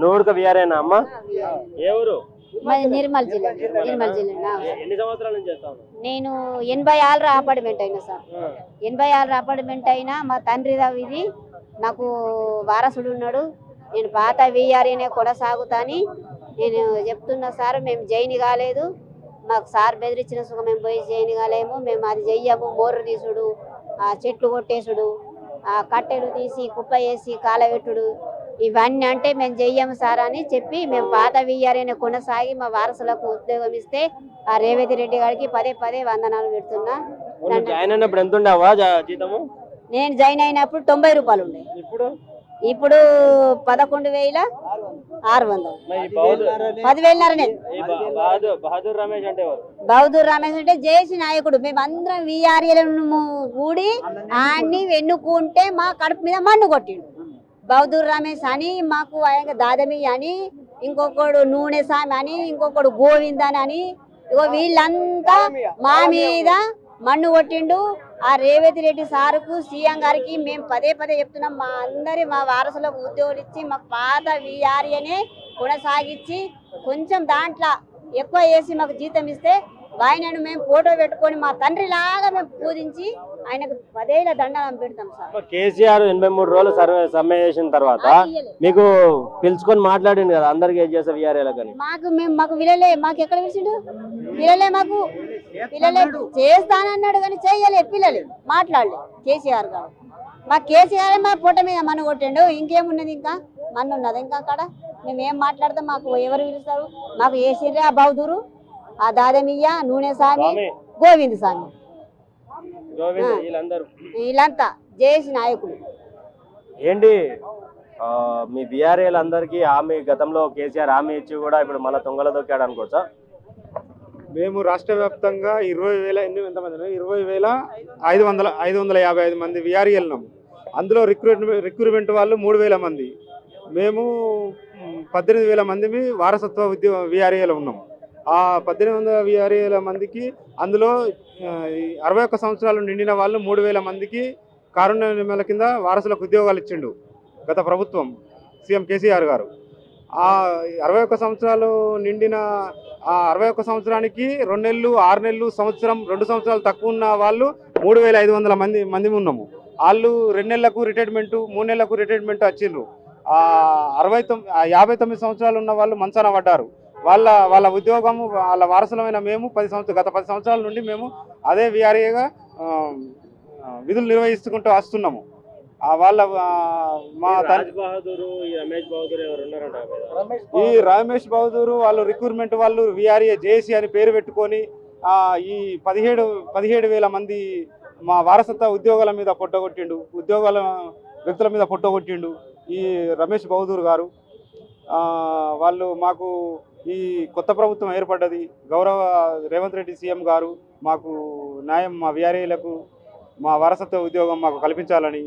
నూడుక విఆర్ఏనా అమ్మ? ఏ ఊరు? మాది నిర్మల్ జిల్లా నిర్మల్ జిల్లా ఎన్ని సంవత్సరాల నుంచి చేస్తాను నేను ఎనభై ఆరు అపార్ట్మెంట్ అయినా సార్. ఎనభై ఆరు అపార్ట్మెంట్ అయినా మా తండ్రి ఇది. నాకు వారసుడు ఉన్నాడు. నేను పాత వీఆర్ఏనే కొనసాగుతాని. నేను చెప్తున్నా సార్ మేము జైని కాలేదు. మాకు సార్ బెదిరించిన సుఖం మేము పోయి జైని కాలేము. మేము అది చెయ్యము. మోర్రు తీసుడు ఆ చెట్లు కొట్టేసుడు ఆ కట్టెలు తీసి కుప్ప వేసి కాలబెట్టుడు. ఇవన్నీ అంటే మేము చెయ్యము సార్ అని చెప్పి మేము పాత వీఆర్ఏనే కొనసాగి మా వారసులకు ఉద్యోగం ఇస్తే ఆ రేవంత్ రెడ్డి గారికి పదే పదే వందనాలు పెడుతున్నా. నువ్వు జాయిన్ అయినప్పుడు ఎంత ఉండేవా జా- జీతము? నేను జాయిన్ అయినప్పుడు తొంభై రూపాయలు ఉండే. ఇప్పుడు? ఇప్పుడు పదకొండు వేల ఆరు వందలు. పదివేలన్నరనే. బహదూర్ రమేష్ అంటే జేసీ నాయకుడు. మేమందరం వీఆర్ఏలను కూడి ఆయన్ని ఎన్నుకుంటే మా కడుపు మీద మన్ను కొట్టిండు. బౌద్ధూర్ రమేష్ అని మాకు ఆయన దాదమి అని ఇంకొకడు నూనె స్వామి అని ఇంకొకడు గోవిందన్ అని ఇగో వీళ్ళంతా మా మీద మన్ను కొట్టిండు. ఆ రేవంత్ రెడ్డి సారుకు సీఎం గారికి మేము పదే పదే చెప్తున్నాం. మా అందరి మా వారసులకు ఉద్యోగులు ఇచ్చి మా పాత వీఆర్ఏనే కొనసాగించి కొంచెం దాంట్లో ఎక్కువ వేసి మాకు జీతం ఇస్తే ఆయనను మేము ఫోటో పెట్టుకొని మా తండ్రి లాగా మేము పూజించి ఆయనకు పదేళ్ళ దండం పెడతాం సార్. కేసీఆర్ ఎనభై మూడు రోజులు సర్వే సమ్మె చేసిన తర్వాత మాకు పిలుచుకొని మాట్లాడింది కదా అందరికి ఏం చేసే విఆర్ఏలకు అని? మాకు మేము మాకు విలలే మాకు ఎక్కడ పిలిచిండు? పిల్లలే మాకు. పిల్లలే చేస్తానన్నాడు కానీ చేయలే పిల్లలే మాట్లాడలే కేసీఆర్ గారు. మా కేసీఆర్ మా పొట్ట మీద మన్ను కొట్టిండు ఇంకేమున్నది ఇంకా? మన్ను ఉన్నది ఇంకా అక్కడ మేము ఏం మాట్లాడతాం మాకు ఎవరు పిలుస్తారు? మాకు ఏసిర్రే ఆ బౌదూరు ఆ దాదమియ్య నూనె స్వామి గోవింద్ స్వామి వీళ్ళంతా జేసి నాయకులు. ఏంటి? ఆ, మీ విఆర్ఏలు అందరికీ హామీ గతంలో కేసీఆర్ హామీ ఇచ్చి కూడా ఇప్పుడు మళ్ళీ తొంగల దొక్కాడు అనుకోవచ్చా? మేము రాష్ట్ర వ్యాప్తంగా ఇరవై వేల ఎన్ని ఎంతమంది ఇరవై వేల ఐదు వందల ఐదు వందల యాభై ఐదు మంది విఆర్ఈ ఉన్నాం అందులో రిక్రూట్మెంట్ రిక్రూట్మెంట్ వాళ్ళు మూడు వేల మంది. మేము పద్దెనిమిది వేల మంది వారసత్వ ఉద్యోగ విఆర్ఏలో ఉన్నాం. ఆ పద్దెనిమిది వందల వేల మందికి అందులో ఈ అరవై ఒక్క సంవత్సరాలు నిండిన వాళ్ళు మూడు వేల మందికి కారుణ్య నిర్మల కింద వారసులకు ఉద్యోగాలు ఇచ్చిండు గత ప్రభుత్వం సీఎం కేసీఆర్ గారు. ఆ అరవై ఒక్క సంవత్సరాలు నిండిన ఆ అరవై ఒక్క సంవత్సరానికి రెండు నెలలు ఆరు నెలలు సంవత్సరం రెండు సంవత్సరాలు తక్కువ ఉన్న వాళ్ళు మూడు వేల ఐదు వందల మంది మంది ఉన్నాము. వాళ్ళు రెండు నెలలకు రిటైర్మెంటు మూడు నెలలకు రిటైర్మెంట్ వచ్చిండ్రు. ఆ అరవై తొమ్మిది యాభై తొమ్మిది సంవత్సరాలు ఉన్న వాళ్ళు మంచాన పడ్డారు. వాళ్ళ వాళ్ళ ఉద్యోగం వాళ్ళ వారసులమైన మేము పది సంవత్సరాలు గత పది సంవత్సరాల నుండి మేము అదే విఆర్ఏగా విధులు నిర్వహిస్తుకుంటూ వస్తున్నాము. ఆ వాళ్ళ మా ఈ రమేష్ బహదూర్ వాళ్ళు రిక్రూట్మెంట్ వాళ్ళు విఆర్ఏ జేసీ అని పేరు పెట్టుకొని ఆ, ఈ పదిహేడు పదిహేడు వేల మంది మా వారసత్వ ఉద్యోగాల మీద పొట్టగొట్టిండు ఉద్యోగాల వ్యక్తుల మీద పొట్టగొట్టిండు ఈ రమేష్ బహదూర్ గారు. ఆ, వాళ్ళు మాకు ఈ కొత్త ప్రభుత్వం ఏర్పడ్డది. గౌరవ రేవంత్ రెడ్డి సీఎం గారు మాకు న్యాయం మా విఆర్ఏలకు మా వారసత్వ ఉద్యోగం మాకు కల్పించాలని